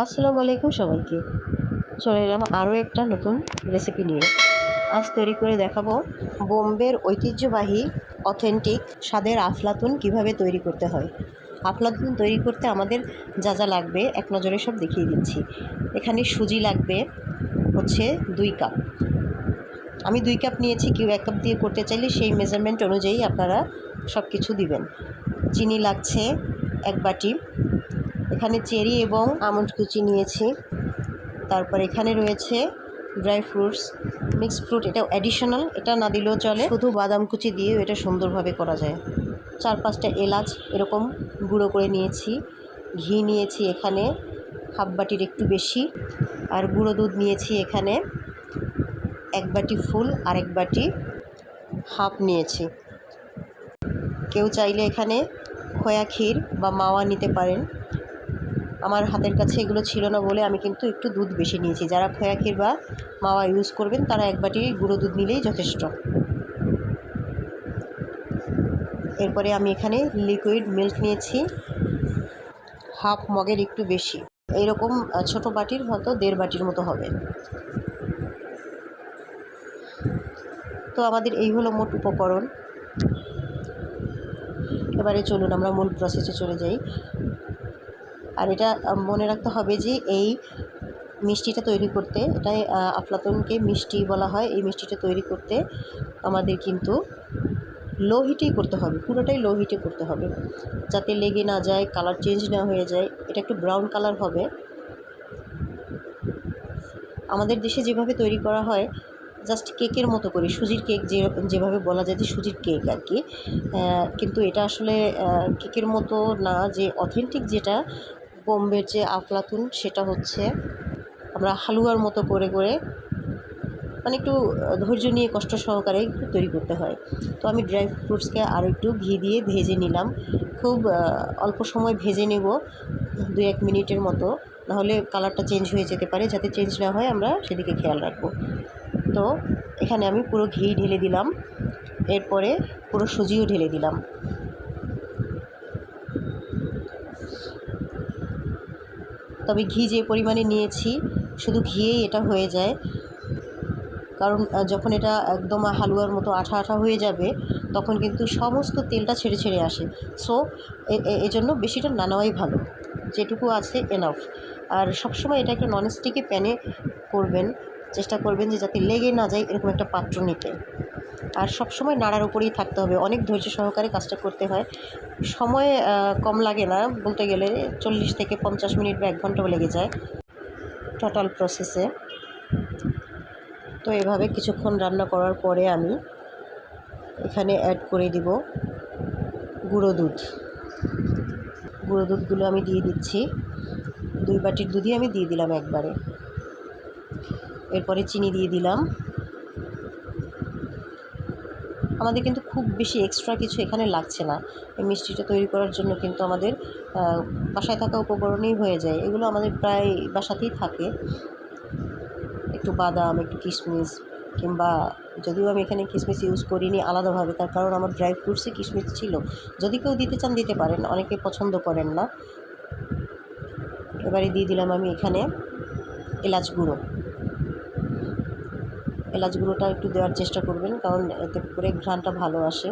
আসসালামু আলাইকুম সবাইকে। চলে এলাম আরও একটা নতুন রেসিপি নিয়ে। আজ তৈরি করে দেখাবো বোম্বের ঐতিহ্যবাহী অথেন্টিক স্বাদের আফলাতুন কীভাবে তৈরি করতে হয়। আফলাতুন তৈরি করতে আমাদের যা যা লাগবে, এক নজরে সব দেখিয়ে দিচ্ছি। এখানে সুজি লাগবে হচ্ছে দুই কাপ। আমি দুই কাপ নিয়েছি, কেউ এক কাপ দিয়ে করতে চাইলে সেই মেজারমেন্ট অনুযায়ী আপনারা সব কিছু দিবেন। চিনি লাগছে এক বাটি। এখানে চেরি এবং আমন্ড কুচি নিয়েছি। তারপর এখানে রয়েছে ড্রাই ফ্রুটস মিক্স ফ্রুট এটা অ্যাডিশনাল এটা না দিলেও চলে। শুধু বাদাম কুচি দিয়েও এটা সুন্দরভাবে করা যায়। চার পাঁচটা এলাচ এরকম গুঁড়ো করে নিয়েছি। ঘি নিয়েছি এখানে, হাফ বাটির একটু বেশি। আর গুঁড়ো দুধ নিয়েছি এখানে, এক বাটি ফুল আর এক বাটি হাফ নিয়েছি। কেউ চাইলে এখানে খোয়া ক্ষীর বা মাওয়া নিতে পারেন। আমার হাতের কাছে এগুলো ছিল না বলে আমি কিন্তু একটু দুধ বেশি নিয়েছি। যারা খোয়া বা মাওয়া ইউজ করবেন, তারা এক বাটি গুঁড়ো দুধ নিলেই যথেষ্ট। এরপরে আমি এখানে লিকুইড মিল্ক নিয়েছি হাফ মগের একটু বেশি। এইরকম ছোট বাটির হয়তো দেড় বাটির মতো হবে। তো আমাদের এই হলো মোট উপকরণ। এবারে চলুন, আমরা মূল প্রসেসে চলে যাই। আর এটা মনে রাখতে হবে যে এই মিষ্টিটা তৈরি করতে, এটাই আফলাতুনকে মিষ্টি বলা হয়, এই মিষ্টিটা তৈরি করতে আমাদের কিন্তু লো হিটেই করতে হবে, পুরোটাই লো হিটে করতে হবে। যাতে লেগে না যায়, কালার চেঞ্জ না হয়ে যায়, এটা একটু ব্রাউন কালার হবে। আমাদের দেশে যেভাবে তৈরি করা হয়, জাস্ট কেকের মতো করে, সুজির কেক যে, যেভাবে বলা যায় যে সুজির কেক আর কি কিন্তু এটা আসলে কেকের মতো না, যে অথেন্টিক যেটা বোম্বের যে আফলাতুন, সেটা হচ্ছে আমরা হালুয়ার মতো করে করে মানে একটু ধৈর্য নিয়ে কষ্ট সহকারে একটু তৈরি করতে হয়। তো আমি ড্রাই ফ্রুটসকে আরও একটু ঘি দিয়ে ভেজে নিলাম। খুব অল্প সময় ভেজে নেব দু এক মিনিটের মতো। নাহলে কালারটা চেঞ্জ হয়ে যেতে পারে। যাতে চেঞ্জ না হয়, আমরা সেদিকে খেয়াল রাখব। তো এখানে আমি পুরো ঘি ঢেলে দিলাম। এরপরে পুরো সুজিও ঢেলে দিলাম। তবে ঘি যে পরিমাণে নিয়েছি, শুধু ঘিয়েই এটা হয়ে যায়। কারণ যখন এটা একদম হালুয়ার মতো আঠা আঠা হয়ে যাবে, তখন কিন্তু সমস্ত তেলটা ছেড়ে ছেড়ে আসে। সো এজন্য বেশিটা না নেওয়াই ভালো। যেটুকু আছে এনাফ আর সবসময় এটা একটা ননস্টিকি প্যানে করবেন, চেষ্টা করবেন যে যাতে লেগে না যায় এরকম একটা পাত্র নিতে। আর সব সময় নাড়ার উপরেই থাকতে হবে। অনেক ধৈর্য সহকারে কাজটা করতে হয়। সময় কম লাগে না বলতে গেলে। চল্লিশ থেকে পঞ্চাশ মিনিট বা এক ঘন্টাও লেগে যায় টোটাল প্রসেসে তো এভাবে কিছুক্ষণ রান্না করার পরে আমি এখানে অ্যাড করে দিব গুঁড়ো দুধ। গুঁড়ো দুধগুলো আমি দিয়ে দিচ্ছি। দুই বাটির দুধই আমি দিয়ে দিলাম একবারে। এরপরে চিনি দিয়ে দিলাম। আমাদের কিন্তু খুব বেশি এক্সট্রা কিছু এখানে লাগছে না। এই মিষ্টিটা তৈরি করার জন্য কিন্তু আমাদের বাসায় থাকা উপকরণেই হয়ে যায়। এগুলো আমাদের প্রায় বাসাতেই থাকে। একটু বাদাম, একটু কিশমিশ, কিংবা যদিও আমি এখানে কিশমিশ ইউজ করিনি আলাদাভাবে, তার কারণ আমার ড্রাই ফ্রুটসে কিশমিশ ছিল। যদি কেউ দিতে চান, দিতে পারেন। অনেকে পছন্দ করেন না। এবারে দিয়ে দিলাম আমি এখানে এলাচ গুঁড়ো। এলাচ গুঁড়োটা একটু দেওয়ার চেষ্টা করবেন, কারণ এতে করে ঘ্রাণটা ভালো আসে।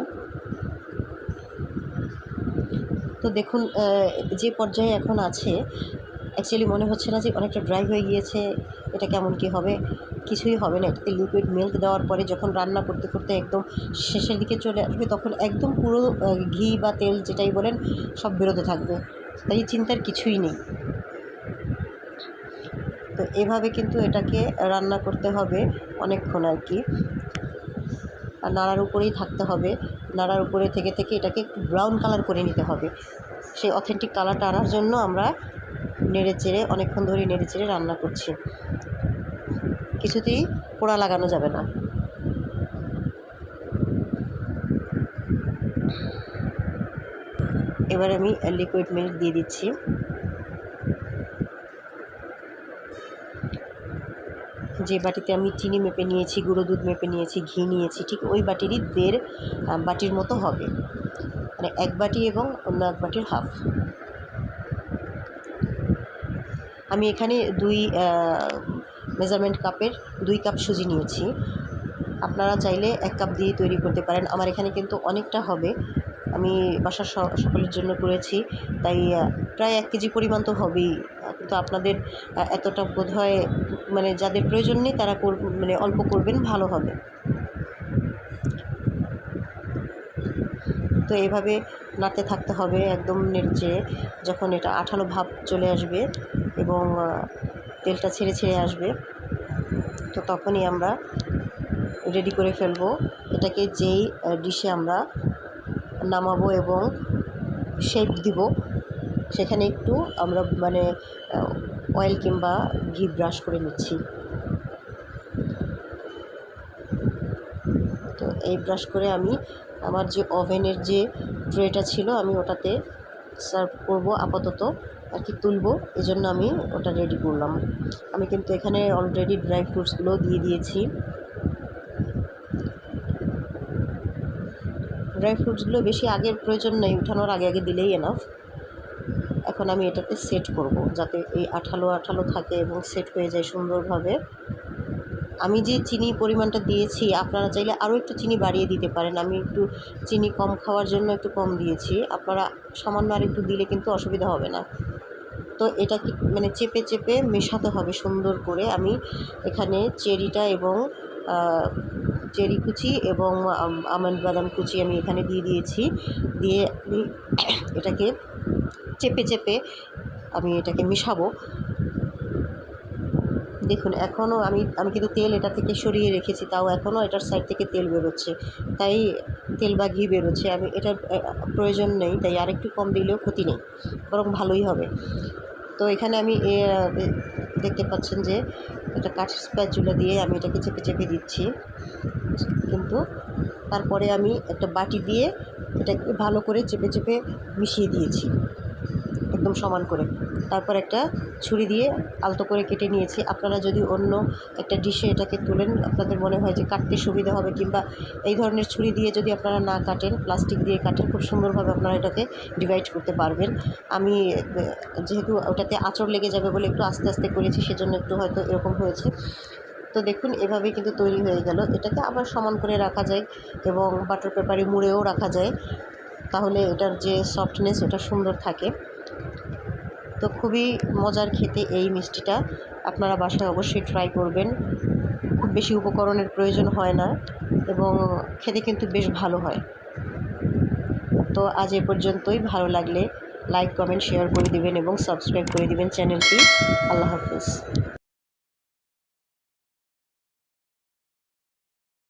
তো দেখুন যে পর্যায়ে এখন আছে অ্যাকচুয়ালি মনে হচ্ছে না যে অনেকটা ড্রাই হয়ে গিয়েছে, এটা কেমন কি হবে, কিছুই হবে না। এটাতে লিকুইড মিল্ক দেওয়ার পরে যখন রান্না করতে করতে একদম শেষের দিকে চলে আসবে, তখন একদম পুরো ঘি বা তেল যেটাই বলেন, সব বেরোতে থাকবে। তাই চিন্তার কিছুই নেই। তো এভাবে কিন্তু এটাকে রান্না করতে হবে। অনেকক্ষণ আর কি। আর নাড়ার উপরেই থাকতে হবে। নাড়ার উপরে থেকে থেকে এটাকে একটু ব্রাউন কালার করে নিতে হবে। সেই অথেন্টিক কালারটা আনার জন্য আমরা নেড়ে চেড়ে, অনেকক্ষণ ধরে নেড়ে চেড়ে রান্না করছি। কিছুতেই পোড়া লাগানো যাবে না। এবার আমি লিকুইড মিল্ক দিয়ে দিচ্ছি। যে বাটিতে আমি চিনি মেপে নিয়েছি, গুঁড়ো দুধ মেপে নিয়েছি, ঘি নিয়েছি, ঠিক ওই বাটিরই দেড় বাটির মতো হবে। মানে এক বাটি এবং অন্য এক বাটির হাফ। আমি এখানে দুই মেজারমেন্ট কাপের দুই কাপ সুজি নিয়েছি। আপনারা চাইলে এক কাপ দিয়ে তৈরি করতে পারেন। আমার এখানে কিন্তু অনেকটা হবে। আমি বাসার সকলের জন্য করেছি। তাই প্রায় এক কেজি পরিমাণ তো হবেই। কিন্তু আপনাদের এতটা বোধ মানে যাদের প্রয়োজন নেই তারা মানে অল্প করবেন, ভালো হবে। তো এভাবে নাড়তে থাকতে হবে একদম নেড়ে যখন এটা আঠালো ভাব চলে আসবে এবং তেলটা ছেড়ে ছেড়ে আসবে, তো তখনই আমরা রেডি করে ফেলব। এটাকে যেই ডিশে আমরা নামাবো এবং শেপ দিব। সেখানে একটু আমরা মানে অয়েল কিংবা ঘি ব্রাশ করে নিচ্ছি। তো এই ব্রাশ করে আমি আমার যে ওভেনের যে ট্রেটা ছিল, আমি ওটাতে সার্ভ করব আপাতত আর কি তুলবো। এই জন্য আমি ওটা রেডি করলাম। আমি কিন্তু এখানে অলরেডি ড্রাই ফ্রুটসগুলো দিয়ে দিয়েছি। ড্রাই ফ্রুটসগুলো বেশি আগের প্রয়োজন নেই, উঠানোর আগে আগে দিলেই এনাফ এখন আমি এটাকে সেট করব যাতে এই আঠালো আঠালো থাকে এবং সেট হয়ে যায় সুন্দরভাবে। আমি যে চিনি পরিমাণটা দিয়েছি, আপনারা চাইলে আরও একটু চিনি বাড়িয়ে দিতে পারেন। আমি একটু চিনি কম খাওয়ার জন্য একটু কম দিয়েছি। আপনারা সামান্য আর একটু দিলে কিন্তু অসুবিধা হবে না। তো এটা কি মানে চেপে চেপে মেশাতে হবে সুন্দর করে। আমি এখানে চেরিটা এবং চেরি কুচি এবং আমন্ড বাদাম কুচি আমি এখানে দিয়ে দিয়েছি। দিয়ে এটাকে চেপে চেপে আমি এটাকে মেশাবো। দেখুন এখনও আমি আমি কিন্তু তেল এটা থেকে সরিয়ে রেখেছি তাও এখনও এটার সাইড থেকে তেল বেরোচ্ছে। তাই তেল বা ঘি বেরোচ্ছে আমি এটার প্রয়োজন নেই তাই আরেকটু কম দিলেও ক্ষতি নেই বরং ভালোই হবে। তো এখানে আমি এ, দেখতে পাচ্ছেন যে এটা কাঠের স্প্যাচুলা দিয়ে আমি এটাকে চেপে চেপে দিচ্ছি। কিন্তু তারপরে আমি একটা বাটি দিয়ে এটাকে ভালো করে চেপে চেপে মিশিয়ে দিয়েছি। একদম সমান করে। তারপর একটা ছুরি দিয়ে আলতো করে কেটে নিয়েছি। আপনারা যদি অন্য একটা ডিশে এটাকে তুলেন, আপনাদের মনে হয় যে কাটতে সুবিধা হবে কিংবা এই ধরনের ছুরি দিয়ে যদি আপনারা না কাটেন, প্লাস্টিক দিয়ে কাটেন, খুব সুন্দরভাবে আপনারা এটাকে ডিভাইড করতে পারবেন। আমি, যেহেতু ওটাতে আঁচড় লেগে যাবে বলে একটু আস্তে আস্তে করেছি, সেজন্য একটু হয়তো এরকম হয়েছে। তো দেখুন, এভাবে কিন্তু তৈরি হয়ে গেল। এটাকে আবার সমান করে রাখা যায় এবং বাটার পেপারে মুড়েও রাখা যায়। তাহলে এটার যে সফটনেস ওটা সুন্দর থাকে। তো খুবই মজার খেতে এই মিষ্টিটা। আপনারা বাসায় অবশ্যই ট্রাই করবেন। খুব বেশি উপকরণের প্রয়োজন হয় না এবং খেতে কিন্তু বেশ ভালো হয়। তো আজ এ পর্যন্তই। ভালো লাগলে লাইক কমেন্ট শেয়ার করে দিবেন এবং সাবস্ক্রাইব করে দিবেন চ্যানেলটি। আল্লাহ হাফিজ।